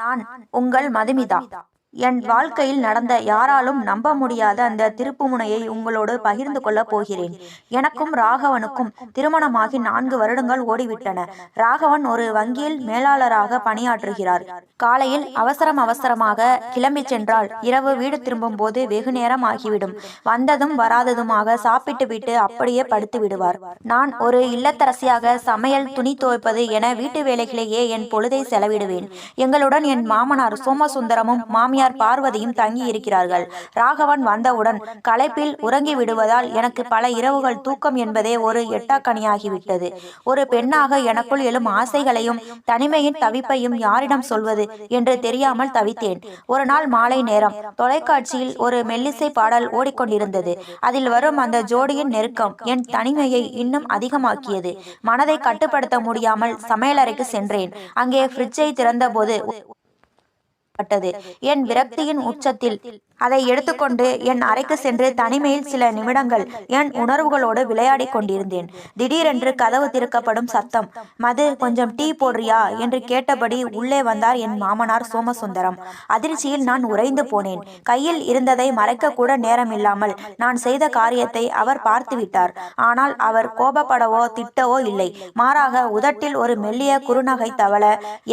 நான் உங்கள் மதுமிதா. என் வாழ்க்கையில் நடந்த யாராலும் நம்ப முடியாத அந்த திருப்புமுனையை உங்களோடு பகிர்ந்து கொள்ளப் போகிறேன். எனக்கும் ராகவனுக்கும் திருமணமாகி நான்கு வருடங்கள் ஓடிவிட்டன. ராகவன் ஒரு வங்கியில் மேலாளராக பணியாற்றுகிறார். காலையில் அவசரம் அவசரமாக கிளம்பி சென்றால் இரவு வீடு திரும்பும் போது வெகு நேரம் ஆகிவிடும். வந்ததும் வராததுமாக சாப்பிட்டு விட்டு அப்படியே படுத்து விடுவார். நான் ஒரு இல்லத்தரசியாக சமையல் துணி துவைப்பது என வீட்டு வேலைகளையே என் பொழுதை செலவிடுவேன். எங்களுடன் என் மாமனார் சோமசுந்தரமும் மாமியார் பார்வதியும் தங்கி இருக்கிறார்கள் ராகவன் வந்தவுடன் களைப்பில் உறங்கி விடுவதால் எனக்கு பல இரவுகள் தூக்கம் என்பதே ஒரு எட்டாக்கணியாகிவிட்டது ஒரு பெண்ணாக எனக்குள் எழும் ஆசைகளையும் தனிமையின் தவிப்பையும் யாரிடம் சொல்வது என்று தெரியாமல் தவித்தேன். ஒரு நாள் மாலை நேரம் தொலைக்காட்சியில் ஒரு மெல்லிசை பாடல் ஓடிக்கொண்டிருந்தது. அதில் வரும் அந்த ஜோடியின் நெருக்கம் என் தனிமையை இன்னும் அதிகமாக்கியது. மனதை கட்டுப்படுத்த முடியாமல் சமையலறைக்கு சென்றேன். அங்கே ஃப்ரிட்ஜை திறந்தபோது பட்டது என் விரக்தியின் உச்சத்தில் அதை எடுத்துக்கொண்டு என் அறைக்கு சென்று தனிமையில் சில நிமிடங்கள் என் உணர்வுகளோடு விளையாடி கொண்டிருந்தேன். திடீரென்று கதவு திறக்கப்படும் சத்தம் மது கொஞ்சம் டீ போடுறியா? என்று கேட்டபடி உள்ளே வந்தார் என் மாமனார் சோமசுந்தரம். அதிர்ச்சியில் நான் உறைந்து போனேன். கையில் இருந்ததை மறைக்க கூட நேரமில்லாமல் நான் செய்த காரியத்தை அவர் பார்த்து விட்டார் ஆனால் அவர் கோபப்படவோ திட்டவோ இல்லை. மாறாக உதட்டில் ஒரு மெல்லிய குறுநகை தவள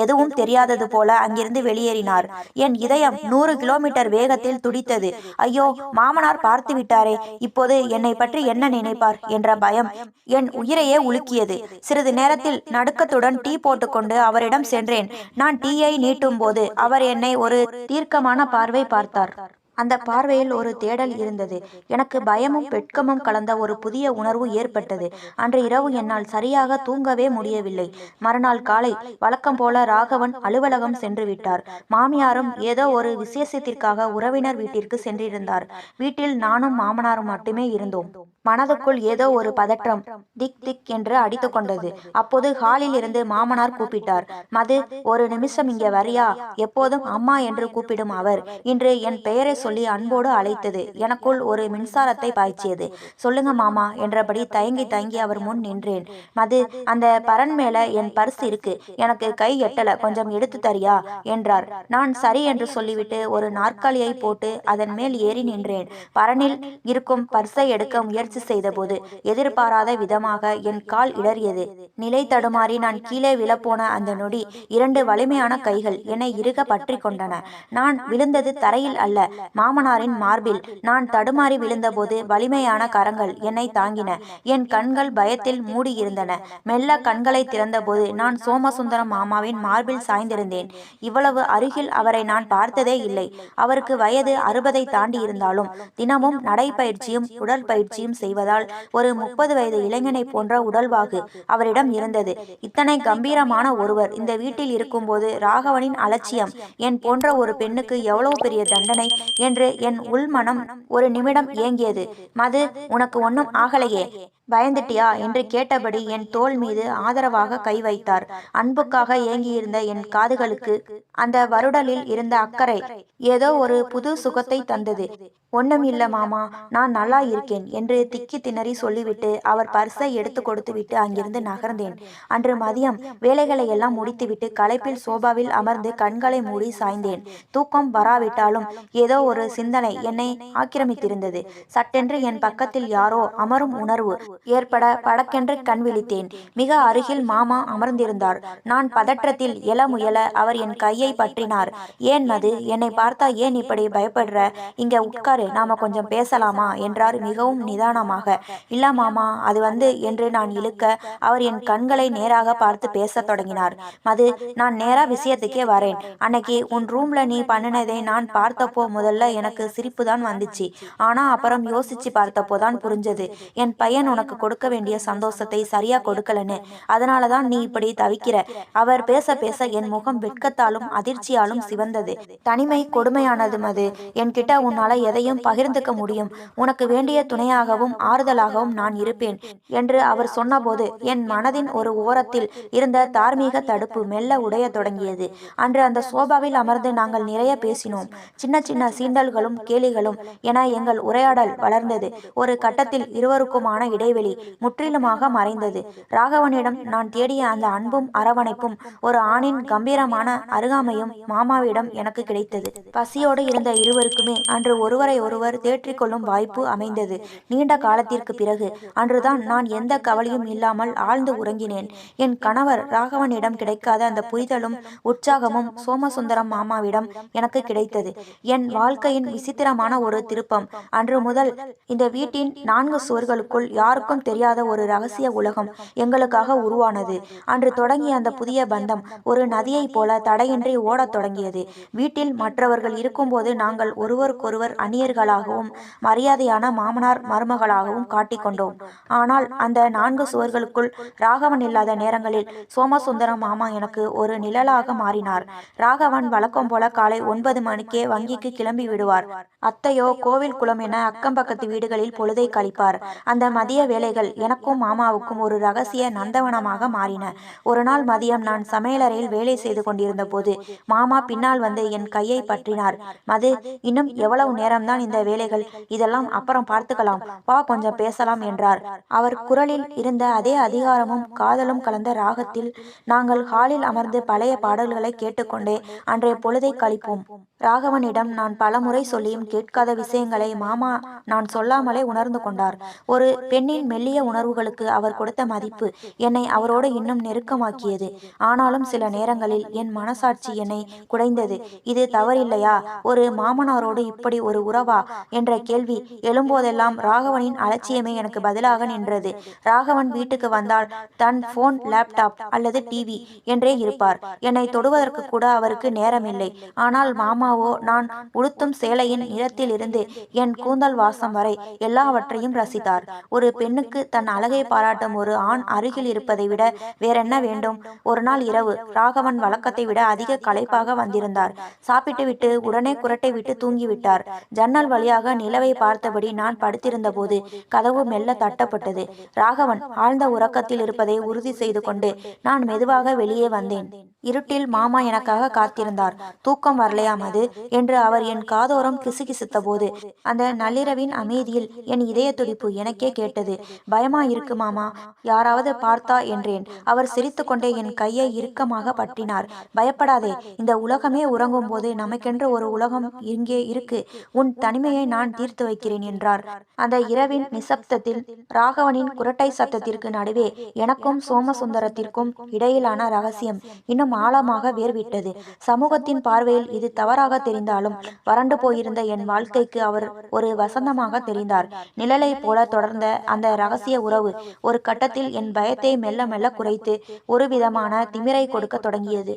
எதுவும் தெரியாதது போல அங்கிருந்து வெளியேறினார். என் இதயம் நூறு கிலோமீட்டர் வேகத்தில் துடித்தது. ஐயோ மாமனார் பார்த்து விட்டாரே இப்போது என்னை பற்றி என்ன நினைப்பார்? என்ற பயம் என் உயிரையே உலுக்கியது. சிறிது நேரத்தில் நடுக்கத்துடன் டீ போட்டுக்கொண்டு அவரிடம் சென்றேன். நான் டீயை நீட்டும் போது அவர் என்னை ஒரு தீர்க்கமான பார்வை பார்த்தார். அந்த பார்வையில் ஒரு தேடல் இருந்தது. எனக்கு பயமும் வெட்கமும் கலந்த ஒரு புதிய உணர்வு ஏற்பட்டது. அன்று இரவு என்னால் சரியாக தூங்கவே முடியவில்லை. மறுநாள் காலை வழக்கம் போல ராகவன் அலுவலகம் சென்று விட்டார். மாமியாரும் ஏதோ ஒரு விசேஷத்திற்காக உறவினர் வீட்டிற்கு சென்றிருந்தார். வீட்டில் நானும் மாமனாரும் மட்டுமே இருந்தோம். மனதுக்குள் ஏதோ ஒரு பதற்றம் திக் திக் என்று அடித்து கொண்டது. அப்போது ஹாலில் இருந்து மாமனார் கூப்பிட்டார். மது ஒரு நிமிஷம் இங்கே வரியா? எப்போதும் அம்மா என்று கூப்பிடும் அவர். இன்று என் பெயரை சொல்லி அன்போடு அழைத்தது. எனக்குள் ஒரு மின்சாரத்தை பாய்ச்சியது. சொல்லுங்க மாமா என்றபடி தயங்கி தயங்கி அவர் முன் நின்றேன். மது அந்த பரன் மேல என் பர்ஸ் இருக்கு. எனக்கு கை எட்டல. கொஞ்சம் எடுத்து தரியா? என்றார். நான் சரி என்று சொல்லிவிட்டு ஒரு நாற்காலியை போட்டு அதன் மேல் ஏறி நின்றேன் பரனில் இருக்கும் பர்ஸை எடுக்க முயற்சி முயற்சி செய்தபோது எதிர்பாராத விதமாக என் கால் இடறியது. நிலை தடுமாறி நான் கீழே விழப்போன அந்த நொடி இரண்டு வலிமையான கைகள் என்னை இருக பற்றி கொண்டன. நான் விழுந்தது தரையில் அல்ல மாமனாரின் மார்பில். நான் தடுமாறி விழுந்தபோது வலிமையான கரங்கள் என்னை தாங்கின. என் கண்கள் பயத்தில் மூடியிருந்தன. மெல்ல கண்களை திறந்தபோது நான் சோமசுந்தரம் மாமாவின் மார்பில் சாய்ந்திருந்தேன். இவ்வளவு அருகில் அவரை நான் பார்த்ததே இல்லை. அவருக்கு வயது அறுபதை தாண்டி இருந்தாலும் தினமும் நடைப்பயிற்சியும் உடற்பயிற்சியும் செய்வதால் ஒரு முப்பது வயது இளைஞனை போன்ற உடல்வாகு அவரிடம் இருந்தது. இத்தனை கம்பீரமான ஒருவர் இந்த வீட்டில் இருக்கும்போது ராகவனின் அலட்சியம் என் போன்ற ஒரு பெண்ணுக்கு எவ்வளவு பெரிய தண்டனை? என்று என் உள்மனம் ஒரு நிமிடம் ஏங்கியது. மது உனக்கு ஒன்னும் ஆகலையே. பயந்துட்டியா? என்று கேட்டபடி என் தோல் மீது ஆதரவாக கை வைத்தார். அன்புக்காக ஏங்கியிருந்த என் காதுகளுக்கு அந்த வருடலில் இருந்த அக்கறை ஏதோ ஒரு புது சுகத்தை தந்தது. ஒன்றும் இல்ல மாமா நான் நல்லா இருக்கேன் என்று திக்கி திணறி சொல்லிவிட்டு அவர் பர்ஸை எடுத்து கொடுத்து விட்டு அங்கிருந்து நகர்ந்தேன். அன்று மதியம் வேலைகளை எல்லாம் முடித்துவிட்டு களைப்பில் சோபாவில் அமர்ந்து கண்களை மூடி சாய்ந்தேன். தூக்கம் வராவிட்டாலும் ஏதோ ஒரு சிந்தனை என்னை ஆக்கிரமித்திருந்தது. சட்டென்று என் பக்கத்தில் யாரோ அமரும் உணர்வு ஏற்பட படக்கென்று கண் விழித்தேன். மிக அருகில் மாமா அமர்ந்திருந்தார். நான் பதற்றத்தில் எல முயல அவர் என் கையை பற்றினார். ஏன் மது? என்னை பார்த்தா ஏன் இப்படி பயப்படுற? இங்க உட்காரு. நாம கொஞ்சம் பேசலாமா? என்றார் மிகவும் நிதானமாக. இல்ல மாமா அது வந்து என்று நான் இழுக்க அவர் என் கண்களை நேராக பார்த்து பேசத் தொடங்கினார். மது நான் நேரா விஷயத்துக்கே வரேன். அன்னைக்கு உன் ரூம்ல நீ பண்ணினதை நான் பார்த்தப்போ முதல்ல எனக்கு சிரிப்பு தான் வந்துச்சு. ஆனா அப்புறம் யோசிச்சு பார்த்தப்போ தான் புரிஞ்சது. என் பையன் உனக்கு கொடுக்க வேண்டிய சந்தோஷத்தை சரியா கொடுக்கலன்னு. அதனாலதான் நீ இப்படி தவிக்கிற. அவர் பேச பேச என் முகம் வெட்கத்தாலும் அதிர்ச்சியாலும் சிவந்தது. தனிமை கொடுமையானது மது. என்கிட்ட உன்னால எதையும் பகிர்ந்துக்க முடியும். உனக்கு வேண்டிய துணையாகவும் ஆறுதலாகவும் நான் இருப்பேன் என்று அவர் சொன்னபோது என் மனதின் ஒரு ஓரத்தில் இருந்த தார்மீக தடுப்பு மெல்ல உடைய தொடங்கியது. அன்று அந்த சோபாவில் அமர்ந்து நாங்கள் நிறைய பேசினோம். சின்ன சின்ன சீண்டல்களும் கேலிகளும் என எங்கள் உரையாடல் வளர்ந்தது. ஒரு கட்டத்தில் இருவருக்குமான இடைவெளி இடைவெளி முற்றிலுமாக மறைந்தது. ராகவனிடம் நான் தேடிய அந்த அன்பும் அரவணைப்பும் ஒரு ஆணின் கம்பீரமான அருகாமையும் மாமாவிடம் எனக்கு கிடைத்தது. பசியோடு இருந்த இருவருக்குமே அன்று ஒருவரை ஒருவர் தேற்றிக்கொள்ளும் வாய்ப்பு அமைந்தது. நீண்ட காலத்திற்கு பிறகு அன்றுதான் நான் எந்த கவலையும் இல்லாமல் ஆழ்ந்து உறங்கினேன். என் கணவர் ராகவனிடம் கிடைக்காத அந்த புரிதலும் உற்சாகமும் சோமசுந்தரம் மாமாவிடம் எனக்கு கிடைத்தது. என் வாழ்க்கையின் விசித்திரமான ஒரு திருப்பம். அன்று முதல் இந்த வீட்டின் நான்கு சுவர்களுக்குள் யாருக்கும் தெரியாத ஒரு ரகசிய உலகம் எங்களுக்காக உருவானது. அன்று தொடங்கிய அந்த புதிய பந்தம் ஒரு நதியைப் போல தடையின்றி ஓடத் தொடங்கியது. வீட்டில் மற்றவர்கள் இருக்கும்போது நாங்கள் ஒருவருக்கொருவர் அந்நியர்களாகவும் மரியாதையான மாமனார் மருமகளாகவும் காட்டிக்கொண்டோம் ஆனால் அந்த நான்கு சுவர்களுக்குள் ராகவன் இல்லாத நேரங்களில் சோமசுந்தரம் மாமா எனக்கு ஒரு நிழலாக மாறினார். ராகவன் வழக்கம் போல காலை ஒன்பது மணிக்கே வங்கிக்கு கிளம்பி விடுவார். அத்தையோ கோவில் குளம் என அக்கம் பக்கத்து வீடுகளில் பொழுதை கழிப்பார். அந்த மதிய வேலைகள் எனக்கும் மாமாவுக்கும் ஒரு ரகசிய நந்தவனமாக மாறின. ஒரு நாள் மதியம் நான் சமையலறையில் வேலை செய்து கொண்டிருந்த போது மாமா பின்னால் வந்து என் கையை பற்றினார். மது இன்னும் எவ்வளவு நேரம்தான் இந்த வேலைகள்? இதெல்லாம் அப்புறம் பார்த்துக்கலாம். வா கொஞ்சம் பேசலாம் என்றார். அவர் குரலில் இருந்த அதே அதிகாரமும் காதலும் கலந்த ராகத்தில் நாங்கள் ஹாலில் அமர்ந்து பழைய பாடல்களை கேட்டுக்கொண்டே அன்றைய பொழுதை கழிப்போம். ராகவனிடம் நான் பலமுறை சொல்லியும் கேட்காத விஷயங்களை மாமா நான் சொல்லாமலே உணர்ந்து கொண்டார். ஒரு பெண்ணின் மெல்லிய உணர்வுகளுக்கு அவர் கொடுத்த மதிப்பு என்னை அவரோடு இன்னும் நெருக்கமாக்கியது. ஆனாலும் சில நேரங்களில் என் மனசாட்சி என்னை குடைந்தது. இது தவறில்லையா? ஒரு மாமனாரோடு இப்படி ஒரு உறவா? என்ற கேள்வி எழும்போதெல்லாம் ராகவனின் அலட்சியமே எனக்கு பதிலாக நின்றது. ராகவன் வீட்டுக்கு வந்தால் தன் போன் லேப்டாப் அல்லது டிவி என்றே இருப்பார். என்னை தொடுவதற்கு கூட அவருக்கு நேரமில்லை. ஆனால் மாமாவோ நான் உடுத்தும் சேலையின் நிறத்திலிருந்து என் கூந்தல் வாசம் வரை எல்லாவற்றையும் ரசித்தார். ஒரு பெண்ணுக்கு தன் அழகை பாராட்டும் ஒரு ஆண் அருகில் இருப்பதை விட வேறென்ன வேண்டும்? ஒரு நாள் இரவு ராகவன் வழக்கத்தை விட அதிக களைப்பாக வந்திருந்தார். சாப்பிட்டு விட்டு உடனே குரட்டை விட்டு தூங்கிவிட்டார். ஜன்னல் வழியாக நிலவை பார்த்தபடி நான் படுத்திருந்த போது கதவு மெல்ல தட்டப்பட்டது. ராகவன் ஆழ்ந்த உறக்கத்தில் இருப்பதை உறுதி செய்து கொண்டு நான் மெதுவாக வெளியே வந்தேன். இருட்டில் மாமா எனக்காக காத்திருந்தார். தூக்கம் வரலையாம் அது? என்று அவர் என் காதோரம் கிசுகிசுத்த போது அந்த நள்ளிரவின் அமைதியில் என் இதய துடிப்பு எனக்கே கேட்டது. பயமா இருக்கு மாமா. யாராவது பார்த்தா என்றேன். அவர் சிரித்துக்கொண்டே என் கையை இறுக்கமாக பற்றினார். பயப்படாதே. இந்த உலகமே உறங்கும் போது நமக்கென்று ஒரு உலகம் இங்கே இருக்கு. உன் தனிமையை நான் தீர்த்து வைக்கிறேன் என்றார். அந்த இரவின் நிசப்தத்தில் ராகவனின் குரட்டை சத்தத்திற்கு நடுவே எனக்கும் சோமசுந்தரத்திற்கும் இடையிலான ரகசியம் இன்னும் ஆழமாக வேர்விட்டது. சமூகத்தின் பார்வையில் இது தவறாக தெரிந்தாலும் வறண்டு போயிருந்த என் வாழ்க்கைக்கு அவர் ஒரு வசந்தமாக தெரிந்தார். நிழலை போல தொடர்ந்த அந்த ரகசிய உறவு ஒரு கட்டத்தில் என் பயத்தை மெல்ல மெல்ல குறைத்து ஒரு விதமான திமிரை கொடுக்க தொடங்கியது.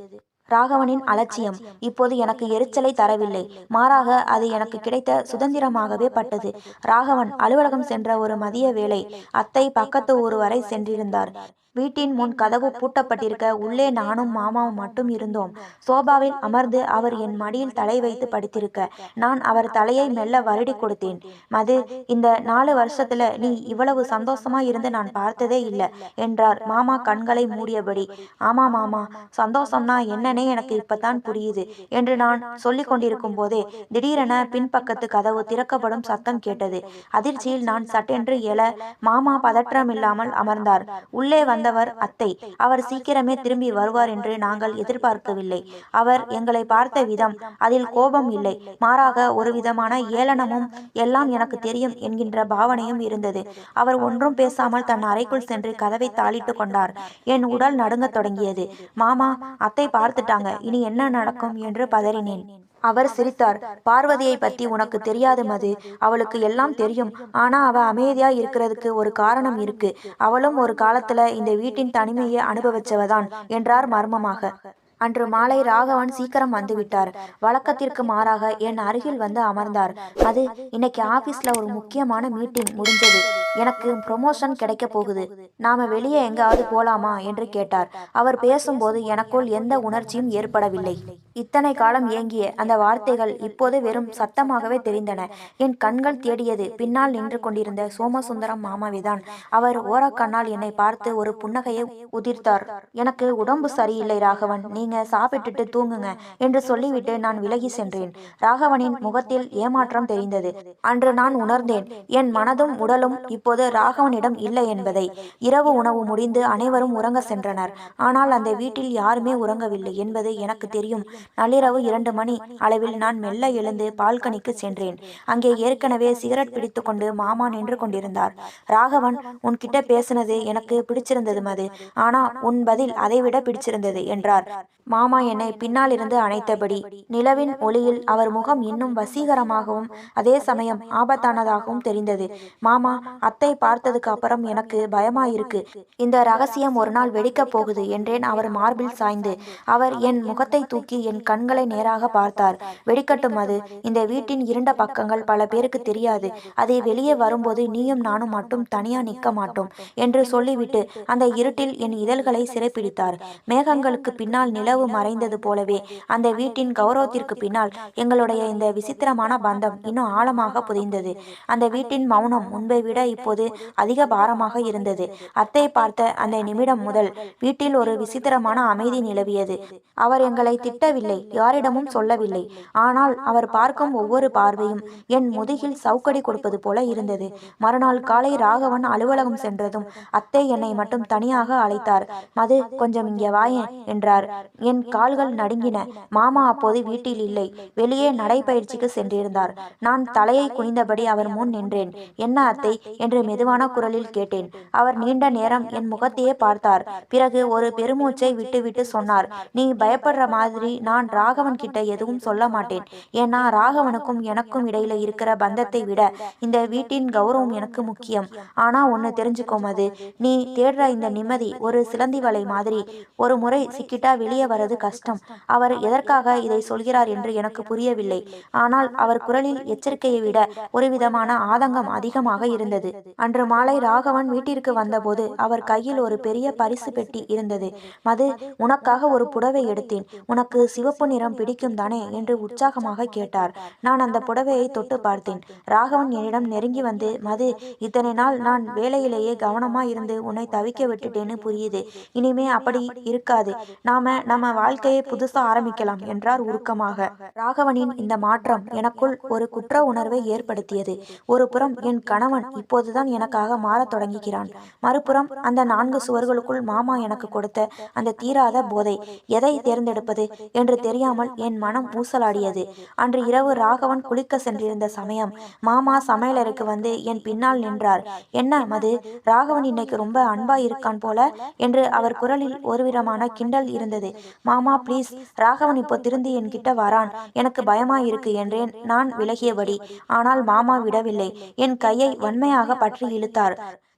ராகவனின் அலட்சியம் இப்போது எனக்கு எரிச்சலை தரவில்லை. மாறாக அது எனக்கு கிடைத்த சுதந்திரமாகவே பட்டது. ராகவன் அலுவலகம் சென்ற ஒரு மதிய வேளை அத்தை பக்கத்து ஊர் வரை சென்றிருந்தார். வீட்டின் முன் கதவு பூட்டப்பட்டிருக்க உள்ளே நானும் மாமாவும் மட்டும் இருந்தோம். சோபாவில் அமர்ந்து அவர் என் மடியில் தலை வைத்து படுத்திருக்க. நான் அவர் தலையை மெல்ல வருடி கொடுத்தேன். மது இந்த நாலு வருஷத்துல நீ இவ்வளவு சந்தோஷமா இருந்து நான் பார்த்ததே இல்லை என்றார். மாமா கண்களை மூடியபடி ஆமா மாமா சந்தோஷம்னா என்னன்னே எனக்கு இப்பதான் புரியுது என்று நான் சொல்லிக் கொண்டிருக்கும் போதே திடீரென பின்பக்கத்து கதவு திறக்கப்படும் சத்தம் கேட்டது. அதிர்ச்சியில் நான் சட்டென்று எழ மாமா பதற்றம் இல்லாமல் அமர்ந்தார். உள்ளே வந்த வந்தவர் அத்தை. அவர் சீக்கிரமே திரும்பி வருவார் என்று நாங்கள் எதிர்பார்க்கவில்லை. அவர் எங்களை பார்த்த விதம் அதில் கோபம் இல்லை. மாறாக ஒரு விதமான ஏளனமும் எல்லாம் எனக்கு தெரியும் என்கின்ற பாவனையும் இருந்தது. அவர் ஒன்றும் பேசாமல் தன் அறைக்குள் சென்று கதவை தாளிட்டு கொண்டார். என் உடல் நடுங்கத் தொடங்கியது. மாமா அத்தை பார்த்துட்டாங்க. இனி என்ன நடக்கும்? என்று பதறினேன். அவர் சிரித்தார். பார்வதியை பத்தி உனக்கு தெரியாது மது அவளுக்கு எல்லாம் தெரியும். ஆனா அவ அமைதியா இருக்கிறதுக்கு ஒரு காரணம் இருக்கு. அவளும் ஒரு காலத்துல இந்த வீட்டின் தனிமையை அனுபவிச்சவதான் என்றார் மர்மமாக. அன்று மாலை ராகவன் சீக்கிரம் வந்துவிட்டார் வழக்கத்திற்கு மாறாக என் அருகில் வந்து அமர்ந்தார். அது இன்னைக்கு ஆபீஸ்ல ஒரு முக்கியமான மீட்டிங் முடிஞ்சது. எனக்கு ப்ரொமோஷன் கிடைக்க போகுது. நாம வெளியே எங்காவது போலாமா? என்று கேட்டார். அவர் பேசும்போது எனக்குள் எந்த உணர்ச்சியும் ஏற்படவில்லை. இத்தனை காலம் ஏங்கிய அந்த வார்த்தைகள் இப்போது வெறும் சத்தமாகவே தெரிந்தன. என் கண்கள் தேடியது பின்னால் நின்று கொண்டிருந்த சோமசுந்தரம் மாமாவிதான். அவர் ஓரக்கண்ணால் என்னை பார்த்து ஒரு புன்னகையை உதிர்த்தார். எனக்கு உடம்பு சரியில்லை ராகவன். நீங்க சாப்பிட்டுட்டு தூங்குங்க என்று சொல்லிவிட்டு நான் விலகி சென்றேன். ராகவனின் முகத்தில் ஏமாற்றம் தெரிந்தது. அன்று நான் உணர்ந்தேன். என் மனதும் உடலும் இப்போது ராகவனிடம் இல்லை என்பதை. இரவு உணவு முடிந்து அனைவரும் உறங்க சென்றனர். ஆனால் அந்த வீட்டில் யாருமே உறங்கவில்லை என்பது எனக்கு தெரியும். நள்ளிரவு இரண்டு மணி அளவில் நான் மெல்ல எழுந்து பால்கனிக்கு சென்றேன். அங்கே ஏற்கனவே சிகரெட் பிடித்து கொண்டு மாமா நின்று கொண்டிருந்தார். ராகவன் உன்கிட்ட பேசினது எனக்கு பிடிச்சிருந்தது மது. ஆனா உன் பதில் அதைவிட பிடிச்சிருந்தது என்றார். மாமா என்னை பின்னால் இருந்து அணைத்தபடி நிலவின் ஒளியில் அவர் முகம் இன்னும் வசீகரமாகவும் அதே சமயம் ஆபத்தானதாகவும் தெரிந்தது. மாமா அத்தை பார்த்ததுக்கு அப்புறம் எனக்கு பயமாயிருக்கு. இந்த ரகசியம் ஒரு நாள் வெடிக்கப் போகுது என்றேன். அவர் மார்பில் சாய்ந்து அவர் என் முகத்தை தூக்கி என் கண்களை நேராக பார்த்தார். வெடிக்கட்டும் அது. இந்த வீட்டின் இரண்ட பக்கங்கள் பல பேருக்கு தெரியாது. அதை வெளியே வரும்போது நீயும் நானும் மட்டும் தனியா நிற்க மாட்டோம் என்று சொல்லிவிட்டு அந்த இருட்டில் என் இதழ்களை சிறைப்பிடித்தார். மேகங்களுக்கு பின்னால் நிலவு மறைந்தது போலவே அந்த வீட்டின் கௌரவத்திற்கு பின்னால் எங்களுடைய இந்த விசித்திரமான பந்தம் இன்னும் ஆழமாக புதைந்தது. அந்த வீட்டின் மௌனம் முன்பை விட இப்போது அதிக பாரமாக இருந்தது. அத்தை பார்த்த அந்த நிமிடம் முதல் வீட்டில் ஒரு விசித்திரமான அமைதி நிலவியது. அவர் எங்களை திட்ட திட்டவில்லை யாரிடமும் சொல்லவில்லை. ஆனால் அவர் பார்க்கும் ஒவ்வொரு பார்வையும் என் முதுகில் சவுக்கடி கொடுப்பது போல இருந்தது. மறுநாள் காலை ராகவன் அலுவலகம் சென்றதும் அத்தை என்னை மட்டும் தனியாக அழைத்தார். மது கொஞ்சம் இங்கே வாயேன் என்றார். என் கால்கள் நடுங்கின. மாமா அப்போது வீட்டில் இல்லை. வெளியே நடைபயிற்சிக்கு சென்றிருந்தார். நான் தலையை குனிந்தபடி அவர் முன் நின்றேன். என்ன அத்தை? என்று மெதுவான குரலில் கேட்டேன். அவர் நீண்ட நேரம் என் முகத்தையே பார்த்தார். பிறகு ஒரு பெருமூச்சை விட்டுவிட்டு சொன்னார். நீ பயப்படுற மாதிரி நான் ராகவன் கிட்ட எதுவும் சொல்ல மாட்டேன். ஏன்னா ராகவனுக்கும் எனக்கும் இடையில இருக்கிற பந்தத்தை விட இந்த வீட்டின் கௌரவம் எனக்கு முக்கியம். ஆனா ஒன்னு தெரிஞ்சுக்கோம் அது. நீ தேடுற இந்த நிம்மதி ஒரு சிலந்தி வலை மாதிரி ஒரு முறை சிக்கிட்டா வெளியே வரது கஷ்டம். அவர் எதற்காக இதை சொல்கிறார் என்று எனக்கு புரியவில்லை. ஆனால் அவர் குரலில் எச்சரிக்கையை விட ஒரு விதமான ஆதங்கம் அதிகமாக இருந்தது. அன்று மாலை ராகவன் வீட்டிற்கு வந்தபோது அவர் கையில் ஒரு பெரிய பரிசு பெட்டி இருந்தது. மது உனக்காக ஒரு புடவை எடுத்தேன். உனக்கு சிவப்பு நிறம் பிடிக்கும் தானே என்று உற்சாகமாக கேட்டார். நான் அந்த புடவையை தொட்டு பார்த்தேன். ராகவன் என்னிடம் நெருங்கி வந்து மது இத்தனை நாள் நான் வேலையிலேயே கவனமா இருந்து உன்னை தவிக்க விட்டுட்டேன்னு புரியுது. இனிமே அப்படி இருக்காது. நாம நம்ம வாழ்க்கையை புதுசா ஆரம்பிக்கலாம் என்றார் உருக்கமாக. ராகவனின் இந்த மாற்றம் எனக்குள் ஒரு குற்ற உணர்வை ஏற்படுத்தியது. ஒரு புறம் என் கணவன் இப்போதுதான் எனக்காக மாறத் தொடங்குகிறான். மறுபுறம் அந்த நான்கு சுவர்களுக்குள் மாமா எனக்கு கொடுத்த அந்த தீராத போதை எதை தேர்ந்தெடுப்பது? என்று என்று தெரியாமல் என் மனம் ஊசலாடியது அன்று இரவு ராகவன் குளிக்க சென்றிருந்த சமயம் மாமா சமையலறைக்கு வந்து என் பின்னால் நின்றார். என்ன மது ராகவன் இன்னைக்கு ரொம்ப அன்பா இருக்கான் போல என்று அவர் குரலில் ஒருவிதமான கிண்டல் இருந்தது. மாமா ப்ளீஸ் ராகவன் இப்போ திருந்தி என்கிட்ட வரான். எனக்கு பயமா இருக்கு என்றேன் நான் விலகியபடி. ஆனால் மாமா விடவில்லை. என் கையை வன்மையாக பற்றி இழுத்தார்.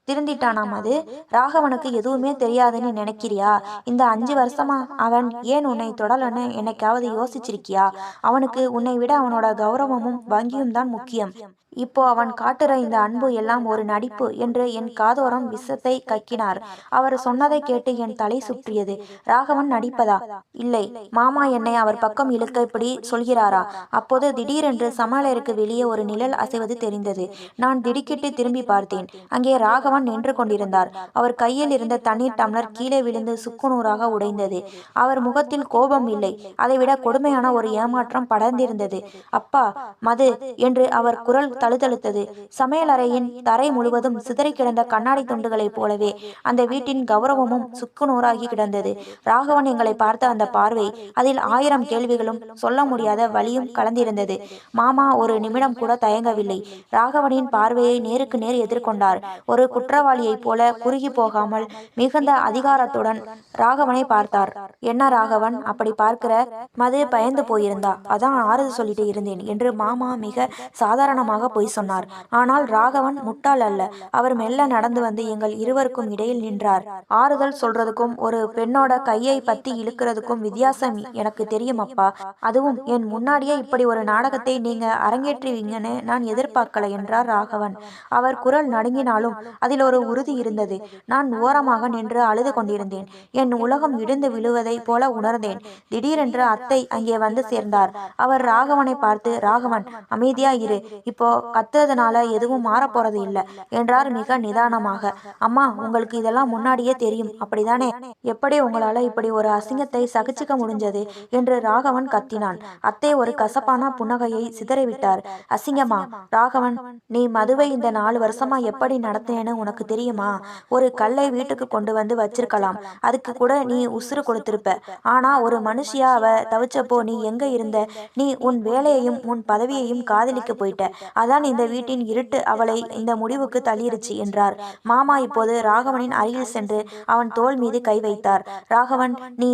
திருந்திட்டானாம் அது. ராகவனுக்கு எதுவுமே தெரியாதுன்னு நினைக்கிறியா? இந்த அஞ்சு வருஷமா அவன் ஏன் உன்னை தொடலன்னு என்னைக்காவது யோசிச்சிருக்கியா? அவனுக்கு உன்னை விட அவனோட கௌரவமும் வங்கியும் தான் முக்கியம். இப்போ அவன் காட்டுற இந்த அன்பு எல்லாம் ஒரு நடிப்பு என்று என் காதோரம் விஷத்தை கக்கினார். அவர் சொன்னதை கேட்டு என் தலை சுற்றியது. ராகவன் நடிப்பதா? இல்லை. மாமா என்னை அவர் பக்கம் இழுக்க இப்படி சொல்கிறாரா? அப்போது திடீரென்று சமையலருக்கு வெளியே ஒரு நிழல் அசைவது தெரிந்தது. நான் திடுக்கிட்டு திரும்பி பார்த்தேன். அங்கே ராகவன் நின்று கொண்டிருந்தார். அவர் கையில் இருந்த தண்ணீர் டம்ளர் கீழே விழுந்து சுக்குநூறாக உடைந்தது. அவர் முகத்தில் கோபம் இல்லை. அதைவிட கொடுமையான ஒரு ஏமாற்றம் படர்ந்திருந்தது. அப்பா மது என்று அவர் குரல் தழுதழுத்தது. சமையலறையின் தரை முழுவதும் சிதறி கிடந்த கண்ணாடி துண்டுகளைப் போலவே அந்த வீட்டின் கௌரவமும் சுக்குநூறாகி கிடந்தது. ராகவன் எங்களை பார்த்த அந்த பார்வை அதில் ஆயிரம் கேள்விகளும் சொல்ல முடியாத வழியும் கலந்திருந்தது. மாமா ஒரு நிமிடம் கூட தயங்கவில்லை. ராகவனின் பார்வையை நேருக்கு நேர் எதிர்கொண்டார். ஒரு குற்றவாளியைப் போல குறுகி போகாமல் மிகுந்த அதிகாரத்துடன் ராகவனை பார்த்தார். என்ன ராகவன் அப்படி பார்க்கிற மது பயந்து போயிருந்தா? அதான் ஆறுதல் சொல்லிட்டு இருந்தேன் என்று மாமா மிக சாதாரணமாக பொய் சொன்னார். ஆனால் ராகவன் முட்டாள் அல்ல. அவர் மெல்ல நடந்து வந்து எங்கள் இருவருக்கும் இடையில் நின்றார். ஆறுதல் சொல்றதுக்கும் ஒரு பெண்ணோட கையை பத்தி இழுக்கிறதுக்கும் வித்தியாசம் எனக்கு தெரியும் அப்பா. அதுவும் என் முன்னாடியே இப்படி ஒரு நாடகத்தை நீங்க அரங்கேற்றுவீங்கன்னு நான் எதிர்பார்க்கல என்றார் ராகவன். அவர் குரல் நடுங்கினாலும் அதில் ஒரு உறுதி இருந்தது. நான் ஓரமாக நின்று அழுது கொண்டிருந்தேன். என் உலகம் இடிந்து விழுவதை போல உணர்ந்தேன். திடீரென்று அத்தை அங்கே வந்து சேர்ந்தார். அவர் ராகவனை பார்த்து ராகவன் அமைதியா இரு. இப்போ கத்துறதுனால எதுவும் மாறப்போறது இல்லை. என்றார் மிக நிதானமாக. அம்மா உங்களுக்கு இதெல்லாம் முன்னாடியே தெரியும். அப்படிதானே? எப்படி உங்களால இப்படி ஒரு அசிங்கத்தை சகிச்சுக்க முடிஞ்சது? என்று ராகவன் கத்தினான். அத்தை ஒரு கசப்பான புன்னகையை சிதறிவிட்டார். அசிங்கமா? ராகவன் நீ மதுவை இந்த நாலு வருஷமா எப்படி நடத்தினேன்னு உனக்கு தெரியுமா? ஒரு கல்லை வீட்டுக்கு கொண்டு வந்து வச்சிருக்கலாம். அதுக்கு கூட நீ உசுறு கொடுத்திருப்ப. ஆனா ஒரு மனுஷியா அவ தவிச்சப்போ நீ எங்க இருந்த? நீ உன் வேலையையும் உன் பதவியையும் காதலிக்க போயிட்ட. அதான் இந்த வீட்டின் இருட்டு அவளை இந்த முடிவுக்கு தள்ளிருச்சு என்றார். மாமா இப்போது ராகவனின் அருகில் சென்று அவன் தோள் மீது கை வைத்தார். ராகவன் நீ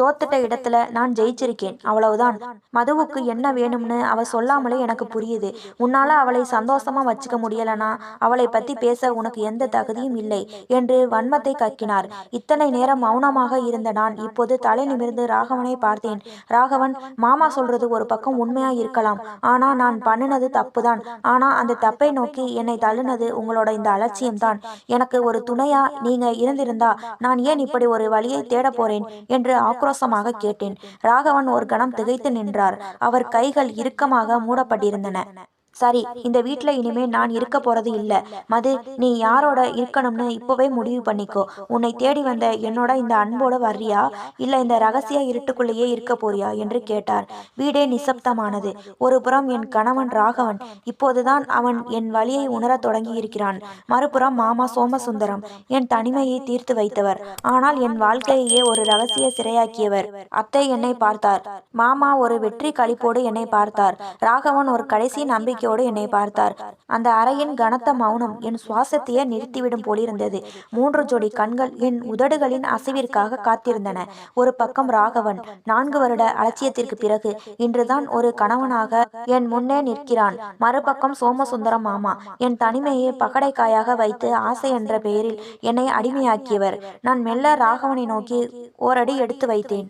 தோத்துட்ட இடத்துல நான் ஜெயிச்சிருக்கேன். அவ்வளவுதான். மதுவுக்கு என்ன வேணும்னு அவ சொல்லாமலே எனக்கு புரியுது. உன்னால அவளை சந்தோஷமா வச்சுக்க முடியலனா அவளை பத்தி பேச உனக்கு எந்த தகுதியும் இல்லை என்று வன்மத்தை கக்கினார். இத்தனை நேரம் மௌனமாக இருந்த நான் இப்போது தலை நிமிர்ந்து ராகவனை பார்த்தேன். ராகவன் மாமா சொல்றது ஒரு பக்கம் உண்மையா இருக்கலாம். ஆனா நான் பண்ணினது தப்புதான். ஆனா அந்த தப்பை நோக்கி என்னை தள்ளுனது உங்களோட இந்த அலட்சியம்தான். எனக்கு ஒரு துணையா நீங்க இருந்திருந்தா நான் ஏன் இப்படி ஒரு வழியை தேட போறேன்? என்று ஆக்ரோஷமாக கேட்டேன். ராகவன் ஒரு கணம் திகைத்து நின்றார். அவர் கைகள் இறுக்கமாக மூடப்பட்டிருந்தன. சரி இந்த வீட்டில் இனிமே நான் இருக்க போறது இல்ல. மது நீ யாரோட இருக்கணும்னு இப்போவே முடிவு பண்ணிக்கோ. உன்னை தேடி வந்த என்னோட இந்த அன்போட வர்றியா? இல்ல இந்த ரகசிய இருட்டுக்குள்ளேயே இருக்க போறியா? என்று கேட்டார். வீடே நிசப்தமானது. ஒரு புறம் என் கணவன் ராகவன் இப்போதுதான் அவன் என் வழியை உணரத் தொடங்கி இருக்கிறான் மறுபுறம் மாமா சோமசுந்தரம் என் தனிமையை தீர்த்து வைத்தவர். ஆனால் என் வாழ்க்கையே ஒரு ரகசிய சிறையாக்கியவர். அத்தை என்னை பார்த்தார். மாமா ஒரு வெற்றி களிப்போடு என்னை பார்த்தார். ராகவன் ஒரு கடைசி நம்பிக்கை நம்பிக்கையோடு என்னை பார்த்தார். அந்த அறையின் கனத்த மௌனம் என் சுவாசத்தையே நிறுத்திவிடும் போலிருந்தது. மூன்று ஜோடி கண்கள் என் உதடுகளின் அசைவிற்காக காத்திருந்தன. ஒரு பக்கம் ராகவன் நான்கு வருட அலட்சியத்திற்கு பிறகு இன்றுதான் ஒரு கணவனாக என் முன்னே நிற்கிறான். மறுபக்கம் சோமசுந்தரம் மாமா என் தனிமையை பகடைக்காயாக வைத்து ஆசை என்ற பெயரில் என்னை அடிமையாக்கியவர். நான் மெல்ல ராகவனை நோக்கி ஓரடி எடுத்து வைத்தேன்.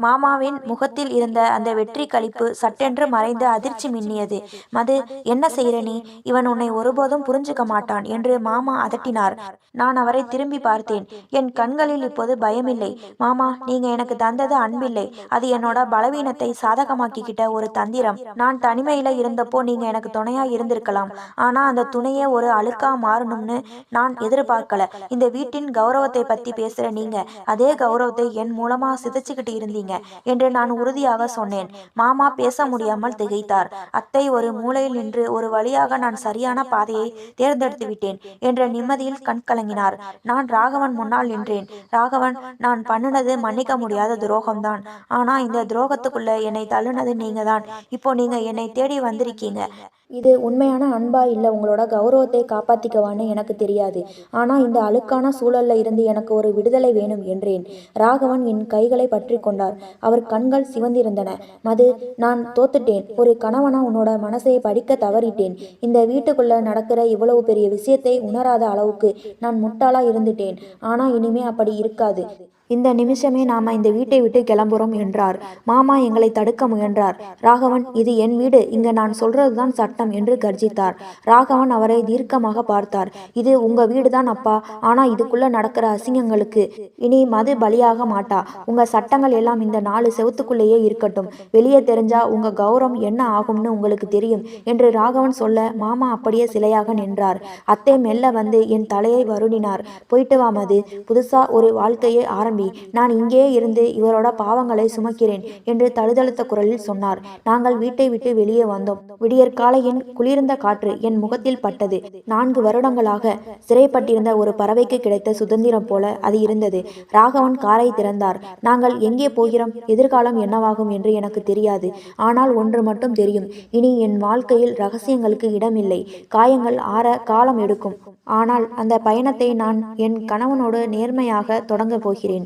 மாமாவின் முகத்தில் இருந்த அந்த வெற்றி களிப்பு சட்டென்று மறைந்து அதிர்ச்சி மின்னியது. மது என்ன செய்கிற நீ? இவன் உன்னை ஒருபோதும் புரிஞ்சுக்க மாட்டான் என்று மாமா அதட்டினார். நான் அவரை திரும்பி பார்த்தேன். என் கண்களில் இப்போது பயமில்லை. மாமா நீங்க எனக்கு தந்தது அன்பில்லை. அது என்னோட பலவீனத்தை சாதகமாக்கிக்கிட்ட ஒரு தந்திரம். நான் தனிமையில இருந்தப்போ நீங்க எனக்கு துணையா இருந்திருக்கலாம். ஆனா அந்த துணையே ஒரு அழுக்கா மாறணும்னு நான் எதிர்பார்க்கல. இந்த வீட்டின் கௌரவத்தை பத்தி பேசுற நீங்க அதே கௌரவத்தை என் மூலமா சிதைச்சுக்கிட்டு இருந்தீங்க. என்று நான் உறுதியாக சொன்னேன். மாமா பேச முடியாமல் திகைத்தார். அத்தை ஒரு மூலையில் நின்று ஒரு வழியாக நான் சரியான பாதையை தேர்ந்தெடுத்து விட்டேன் என்ற நிம்மதியில் கண் கலங்கினார். நான் ராகவன் முன்னால் நின்றேன். ராகவன் நான் பண்ணுனது மன்னிக்க முடியாத துரோகம்தான். ஆனா இந்த துரோகத்துக்குள்ள என்னை தள்ளுனது நீங்க தான் இப்போ நீங்க என்னை தேடி வந்திருக்கீங்க. இது உண்மையான அன்பா இல்லை உங்களோட கௌரவத்தை காப்பாத்திக்கவான்னு எனக்கு தெரியாது. ஆனால் இந்த அழுக்கான சூழல்ல இருந்து எனக்கு ஒரு விடுதலை வேணும் என்றேன். ராகவன் என் கைகளை பற்றி கொண்டார். அவர் கண்கள் சிவந்திருந்தன. மது நான் தோத்துட்டேன். ஒரு கணவனா உன்னோட மனசை படிக்க தவறிட்டேன். இந்த வீட்டுக்குள்ள நடக்கிற இவ்வளவு பெரிய விஷயத்தை உணராத அளவுக்கு நான் முட்டாளா இருந்துட்டேன். ஆனால் இனிமே அப்படி இருக்காது. இந்த நிமிஷமே நாம இந்த வீட்டை விட்டு கிளம்புறோம் என்றார். மாமா எங்களை தடுக்க முயன்றார். ராகவன் இது என் வீடு. இங்க நான் சொல்றதுதான் சட்டம் என்று கர்ஜித்தார். ராகவன் அவரை தீர்க்கமாக பார்த்தார். இது உங்க வீடுதான் அப்பா. ஆனா இதுக்குள்ள நடக்கிற அசிங்கங்களுக்கு இனி மது பலியாக மாட்டா. உங்க சட்டங்கள் எல்லாம் இந்த நாலு செவத்துக்குள்ளேயே இருக்கட்டும். வெளியே தெரிஞ்சா உங்க கௌரவம் என்ன ஆகும்னு உங்களுக்கு தெரியும் என்று ராகவன் சொல்ல மாமா அப்படியே சிலையாக நின்றார். அத்தை மெல்ல வந்து என் தலையை வருடினார் போயிட்டு வா மது. புதுசா ஒரு வாழ்க்கையை ஆரம்பி நான் இங்கே இருந்து இவரோட பாவங்களை சுமக்கிறேன் என்று தழுதழுத்த குரலில் சொன்னார். நாங்கள் வீட்டை விட்டு வெளியே வந்தோம். விடியற்காலையின் குளிர்ந்த காற்று என் முகத்தில் பட்டது. நான்கு வருடங்களாக சிறைப்பட்டிருந்த ஒரு பறவைக்கு கிடைத்த சுதந்திரம் போல அது இருந்தது. ராகவன் காரை திறந்தார். நாங்கள் எங்கே போகிறோம்? எதிர்காலம் என்னவாகும் என்று எனக்கு தெரியாது. ஆனால் ஒன்று மட்டும் தெரியும். இனி என் வாழ்க்கையில் ரகசியங்களுக்கு இடமில்லை. காயங்கள் ஆற காலம் எடுக்கும். ஆனால் அந்த பயணத்தை நான் என் கணவனோடு நேர்மையாக தொடங்கப் போகிறேன்.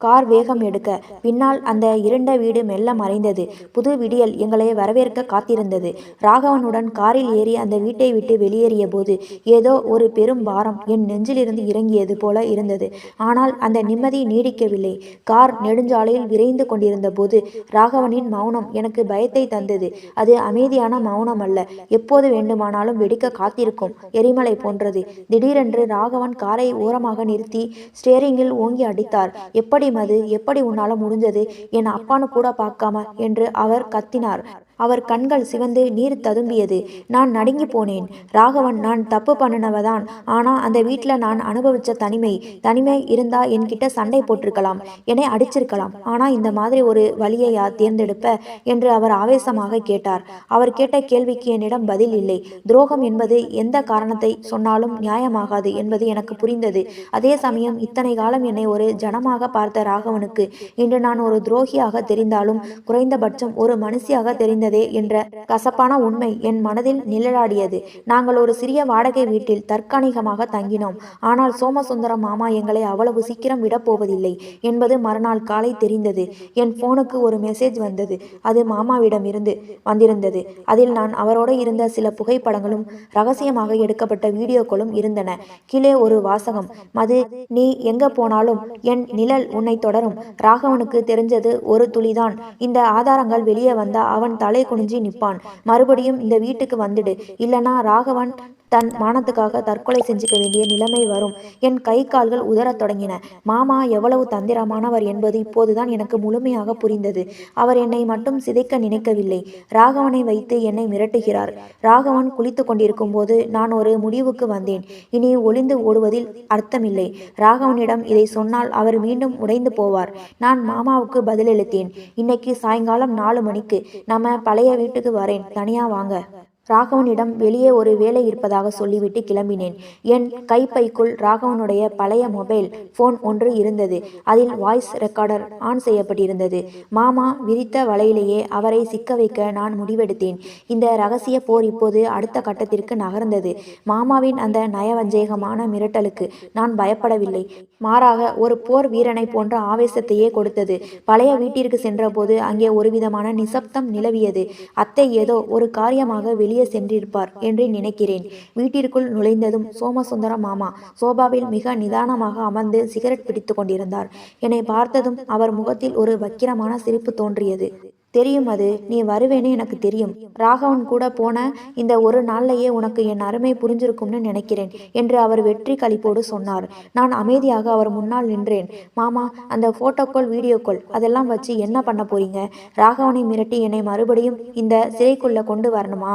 கார் வேகம் எடுக்க. பின்னால் அந்த இருண்ட வீடு மெல்ல மறைந்தது. புது விடியல் எங்களை வரவேற்க காத்திருந்தது. ராகவனுடன் காரில் ஏறி அந்த வீட்டை விட்டு வெளியேறிய போது ஏதோ ஒரு பெரும் பாரம் என் நெஞ்சிலிருந்து இறங்கியது போல இருந்தது. ஆனால் அந்த நிம்மதி நீடிக்கவில்லை. கார் நெடுஞ்சாலையில் விரைந்து கொண்டிருந்த போது ராகவனின் மௌனம் எனக்கு பயத்தை தந்தது. அது அமைதியான மௌனம் அல்ல. எப்போது வேண்டுமானாலும் வெடிக்க காத்திருக்கும் எரிமலை போன்றது. திடீரென்று ராகவன் காரை ஓரமாக நிறுத்தி ஸ்டேரிங்கில் ஓங்கி அடித்தார். எப்படி மது எப்படி உன்னால முடிஞ்சது? என் அப்பான்னு கூட பார்க்காம என்று அவர் கத்தினார். அவர் கண்கள் சிவந்து நீர் ததும்பியது. நான் நடுங்கி போனேன். ராகவன் நான் தப்பு பண்ணினவதான். ஆனா அந்த வீட்டில் நான் அனுபவிச்ச தனிமை தனிமை இருந்தா என்கிட்ட சண்டை போட்டிருக்கலாம் என்னை அடிச்சிருக்கலாம். ஆனா இந்த மாதிரி ஒரு வழியையா தேர்ந்தெடுப்ப என்று அவர் ஆவேசமாக கேட்டார். அவர் கேட்ட கேள்விக்கு என்னிடம் பதில் இல்லை. துரோகம் என்பது எந்த காரணத்தை சொன்னாலும் நியாயமாகாது என்பது எனக்கு புரிந்தது. அதே சமயம் இத்தனை காலம் என்னை ஒரு ஜனமாக பார்த்த ராகவனுக்கு இன்று நான் ஒரு துரோகியாக தெரிந்தாலும் குறைந்தபட்சம் ஒரு மனுஷியாக முடிந்ததே என்ற கசப்பான உண்மை என் மனதில் நிழலாடியது. நாங்கள் ஒரு சிறிய வாடகை வீட்டில் தற்காலிகமாக தங்கினோம். ஆனால் சோமசுந்தரம் மாமா எங்களை அவ்வளவு சீக்கிரம் விடப்போவதில்லை என்பது மறுநாள் காலை தெரிந்தது. என் போனுக்கு ஒரு மெசேஜ் வந்தது. அது மாமாவிடம் இருந்து வந்திருந்தது. அதில் நான் அவரோடு இருந்த சில புகைப்படங்களும் ரகசியமாக எடுக்கப்பட்ட வீடியோக்களும் இருந்தன. கீழே ஒரு வாசகம் மது நீ எங்க போனாலும் என் நிழல் உன்னை தொடரும். ராகவனுக்கு தெரிஞ்சது ஒரு துளிதான். இந்த ஆதாரங்கள் வெளியே வந்த அவன் தலை குனிஞ்சி நிப்பான் மறுபடியும் இந்த வீட்டுக்கு வந்துடு. இல்லனா ராகவன் தன் மானத்துக்காக தற்கொலை செஞ்சுக்க வேண்டிய நிலைமை வரும். என் கை கால்கள் உதறத் தொடங்கின. மாமா எவ்வளவு தந்திரமானவர் என்பது இப்போதுதான் எனக்கு முழுமையாக புரிந்தது. அவர் என்னை மட்டும் சிதைக்க நினைக்கவில்லை. ராகவனை வைத்து என்னை மிரட்டுகிறார். ராகவன் குளித்து கொண்டிருக்கும் போது நான் ஒரு முடிவுக்கு வந்தேன். இனி ஒளிந்து ஓடுவதில் அர்த்தமில்லை. ராகவனிடம் இதை சொன்னால் அவர் மீண்டும் உடைந்து போவார். நான் மாமாவுக்கு பதிலளித்தேன். இன்னைக்கு சாயங்காலம் நாலு மணிக்கு. நம்ம பழைய வீட்டுக்கு வரேன். தனியா வாங்க. ராகவனிடம் வெளியே ஒரு வேலை இருப்பதாக சொல்லிவிட்டு கிளம்பினேன். என் கைப்பைக்குள் ராகவனுடைய பழைய மொபைல் போன் ஒன்று இருந்தது. அதில் வாய்ஸ் ரெக்கார்டர் ஆன் செய்யப்பட்டிருந்தது. மாமா விரித்த வலையிலேயே அவரை சிக்க வைக்க நான் முடிவெடுத்தேன். இந்த ரகசிய போர் இப்போது அடுத்த கட்டத்திற்கு நகர்ந்தது. மாமாவின் அந்த நயவஞ்சேகமான மிரட்டலுக்கு நான் பயப்படவில்லை. மாறாக ஒரு போர் வீரனை போன்ற ஆவேசத்தையே கொடுத்தது. பழைய வீட்டிற்கு சென்றபோது அங்கே ஒருவிதமான நிசப்தம் நிலவியது. அத்தை ஏதோ ஒரு காரியமாக வெளியே சென்றிருப்பார் என்று நினைக்கிறேன். வீட்டிற்குள் நுழைந்ததும் சோமசுந்தர மாமா சோபாவில் மிக நிதானமாக அமர்ந்து சிகரெட் பிடித்து கொண்டிருந்தார். என்னை பார்த்ததும் அவர் முகத்தில் ஒரு வக்கிரமான சிரிப்பு தோன்றியது. தெரியும் அது. நீ வருவேன்னு எனக்கு தெரியும். ராகவன் கூட போன இந்த ஒரு நாள்லயே உனக்கு என் அருமை புரிஞ்சிருக்கும்னு நினைக்கிறேன் என்று அவர் வெற்றி கழிப்போடு சொன்னார். நான் அமைதியாக அவர் முன்னால் நின்றேன். மாமா அந்த போட்டோக்கள் வீடியோக்கள் அதெல்லாம் வச்சு என்ன பண்ண போறீங்க? ராகவனை மிரட்டி என்னை மறுபடியும் இந்த சிறைக்குள்ள கொண்டு வரணுமா?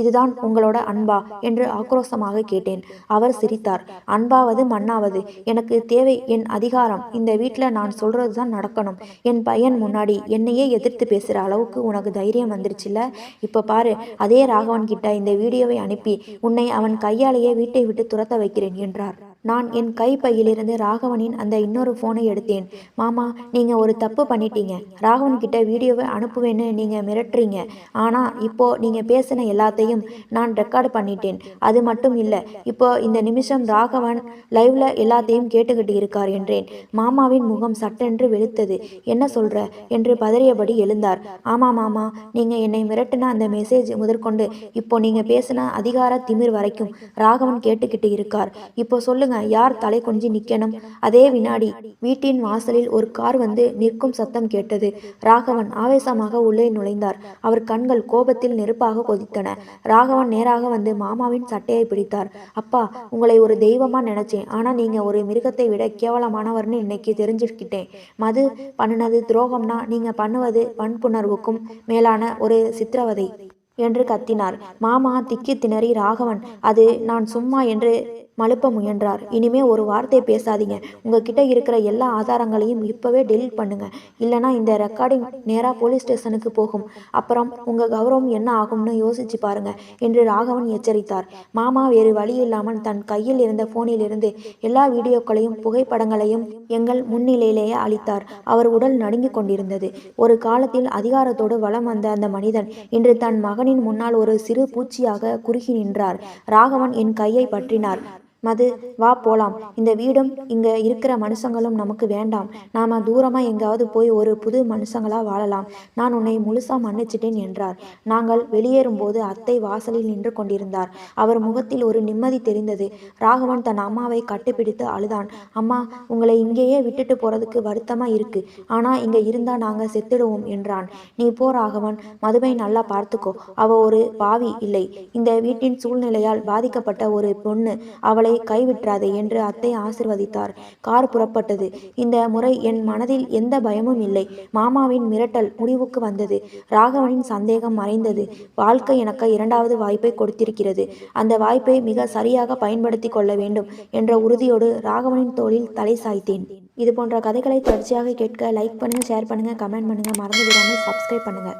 இதுதான் உங்களோட அன்பா? என்று ஆக்ரோஷமாக கேட்டேன். அவர் சிரித்தார். அன்பாவது மண்ணாவது. எனக்கு தேவை என் அதிகாரம். இந்த வீட்டில் நான் சொல்றது தான் நடக்கணும். என் பையன் முன்னாடி என்னையே எதிர்த்து பேசுற. அளவுக்கு உனக்கு தைரியம் வந்துருச்சுல்ல? இப்போ பாரு அதே ராகவன் கிட்ட இந்த வீடியோவை அனுப்பி உன்னை அவன் கையாலேயே வீட்டை விட்டு துரத்த வைக்கிறேன் என்றார். நான் என் கை பையிலிருந்து ராகவனின் அந்த இன்னொரு ஃபோனை எடுத்தேன். மாமா நீங்கள் ஒரு தப்பு பண்ணிட்டீங்க. ராகவன் கிட்ட வீடியோவை அனுப்புவேன்னு நீங்கள் மிரட்டுறீங்க. ஆனால் இப்போ நீங்கள் பேசின எல்லாத்தையும் நான் ரெக்கார்டு பண்ணிட்டேன். அது மட்டும் இல்லை இப்போ இந்த நிமிஷம் ராகவன் லைவ்ல எல்லாத்தையும் கேட்டுக்கிட்டு இருக்கார் என்றேன். மாமாவின் முகம் சட்டென்று வெளுத்தது. என்ன சொல்ற? என்று பதறியபடி எழுந்தார். ஆமா மாமா நீங்கள் என்னை மிரட்டின அந்த மெசேஜ் முதற்கொண்டு இப்போ நீங்கள் பேசின அதிகார திமிர் வரைக்கும் ராகவன் கேட்டுக்கிட்டு இருக்கார். இப்போ சொல்லுங்க யார் தலை குனிஞ்சு நிக்கணும்? அதே வினாடி வீட்டின் வாசலில் ஒரு கார் வந்து நிற்கும் சத்தம் கேட்டது. ராகவன் ஆவேசமாக உள்ளே நுழைந்தார். அவர் கண்கள் கோபத்தில் நெருப்பாக கொதித்தன. ராகவன் நேராக வந்து மாமாவின் சட்டையை பிடித்தார். அப்பா உங்களை ஒரு தெய்வமா நினைச்சேன். ஆனா நீங்க ஒரு மிருகத்தை விட கேவலமானவர்னு இன்னைக்கு தெரிஞ்சுக்கிட்டேன். மது பண்ணுனது துரோகம்னா நீங்க பண்ணுவது வன்புணர்வுக்கும் மேலான ஒரு சித்திரவதை என்று கத்தினார். மாமா திக்கி திணறி ராகவன் அது நான் சும்மா என்று மழுப்ப முயன்றார். இனிமே ஒரு வார்த்தை பேசாதீங்க. உங்ககிட்ட இருக்கிற எல்லா ஆதாரங்களையும் இப்பவே டெலீட் பண்ணுங்க. இல்லைனா இந்த ரெக்கார்டிங் நேராக போலீஸ் ஸ்டேஷனுக்கு போகும். அப்புறம் உங்க கௌரவம் என்ன ஆகும்னு யோசிச்சு பாருங்க என்று ராகவன் எச்சரித்தார். மாமா வேறு வழி இல்லாமல் தன் கையில் இருந்த போனிலிருந்து எல்லா வீடியோக்களையும் புகைப்படங்களையும் எங்கள் முன்னிலையிலேயே அளித்தார். அவர் உடல் நடுங்கிக் கொண்டிருந்தது. ஒரு காலத்தில் அதிகாரத்தோடு வலம் வந்த அந்த மனிதன் இன்று தன் மகனின் முன்னால் ஒரு சிறு பூச்சியாக குறுகி நின்றார். ராகவன் என் கையை பற்றினார். மது வா போலாம். இந்த வீடும் இங்க இருக்கிற மனுஷங்களும் நமக்கு வேண்டாம். நாம தூரமா எங்காவது போய் ஒரு புது மனுஷங்களா வாழலாம். நான் உன்னை முழுசா மன்னிச்சிட்டேன் என்றார். நாங்கள் வெளியேறும்போது அத்தை வாசலில் நின்று கொண்டிருந்தார். அவர் முகத்தில் ஒரு நிம்மதி தெரிந்தது. ராகவன் தன் அம்மாவை கட்டிப்பிடித்து அழுதான். அம்மா உங்களை இங்கேயே விட்டுட்டு போறதுக்கு வருத்தமா இருக்கு. ஆனா இங்க இருந்தா நாங்க செத்துடுவோம் என்றான். நீ போ ராகவன். மதுவை நல்லா பார்த்துக்கோ. அவ ஒரு பாவி இல்லை. இந்த வீட்டின் சூழ்நிலையால் பாதிக்கப்பட்ட ஒரு பொண்ணு. அவளை அவளை கைவிட்றாதே என்று அத்தை ஆசிர்வதித்தார். கார் புறப்பட்டது. இந்த முறை என் மனதில் எந்த பயமும் இல்லை. மாமாவின் மிரட்டல் முடிவுக்கு வந்தது. ராகவனின் சந்தேகம் மறைந்தது. வாழ்க்கை எனக்கு இரண்டாவது வாய்ப்பை கொடுத்திருக்கிறது. அந்த வாய்ப்பை மிக சரியாக பயன்படுத்தி கொள்ள வேண்டும் என்ற உறுதியோடு ராகவனின் தோளில் தலை சாய்த்தேன். இது போன்ற கதைகளை தொடர்ச்சியாக கேட்க லைக் பண்ணுங்க ஷேர் பண்ணுங்க கமெண்ட் பண்ணுங்க. மறந்து விடாமல் சப்ஸ்கிரைப் பண்ணுங்க.